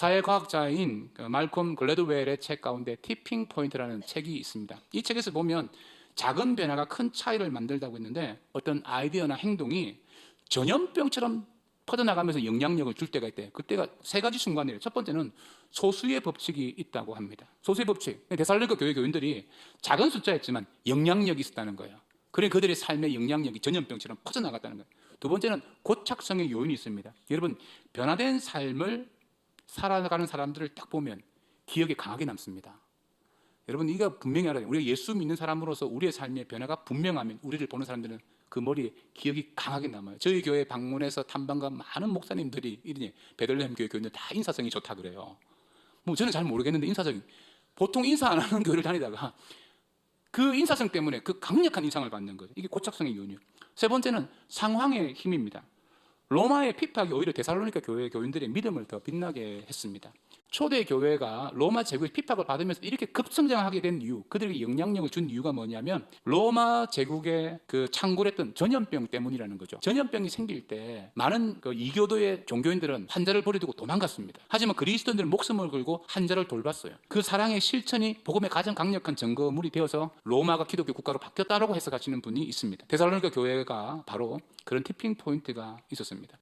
사회과학자인 그 말콤 글래드웰의 책 가운데 티핑 포인트라는 책이 있습니다. 이 책에서 보면 작은 변화가 큰 차이를 만들다고 했는데 어떤 아이디어나 행동이 전염병처럼 퍼져나가면서 영향력을 줄 때가 있대. 그때가 세 가지 순간이에요. 첫 번째는 소수의 법칙이 있다고 합니다. 소수의 법칙. 데살로니가 교회 교인들이 작은 숫자였지만 영향력이 있었다는 거예요. 그래 그들의 삶의 영향력이 전염병처럼 퍼져나갔다는 거예요. 두 번째는 고착성의 요인이 있습니다. 여러분 변화된 삶을 살아가는 사람들을 딱 보면 기억에 강하게 남습니다. 여러분 이거 분명히 알아야 돼요. 우리가 예수 믿는 사람으로서 우리의 삶의 변화가 분명하면 우리를 보는 사람들은 그 머리에 기억이 강하게 남아요. 저희 교회 방문해서 탐방간 많은 목사님들이 이러니 베들레헴 교회 교인들 다 인사성이 좋다 그래요. 뭐 저는 잘 모르겠는데 인사성이 보통 인사 안 하는 교회를 다니다가 그 인사성 때문에 그 강력한 인상을 받는 거예요. 이게 고착성의 요인이에요. 세 번째는 상황의 힘입니다. 로마의 핍박이 오히려 데살로니가 교회 교인들의 믿음을 더 빛나게 했습니다. 초대 교회가 로마 제국의 핍박을 받으면서 이렇게 급성장하게 된 이유, 그들에게 영향력을 준 이유가 뭐냐면 로마 제국의 그 창궐했던 전염병 때문이라는 거죠. 전염병이 생길 때 많은 그 이교도의 종교인들은 환자를 버려두고 도망갔습니다. 하지만 그리스도인들은 목숨을 걸고 환자를 돌봤어요. 그 사랑의 실천이 복음의 가장 강력한 증거물이 되어서 로마가 기독교 국가로 바뀌었다라고 해석하시는 분이 있습니다. 데살로니가 교회가 바로 그런 티핑 포인트가 있었습니다.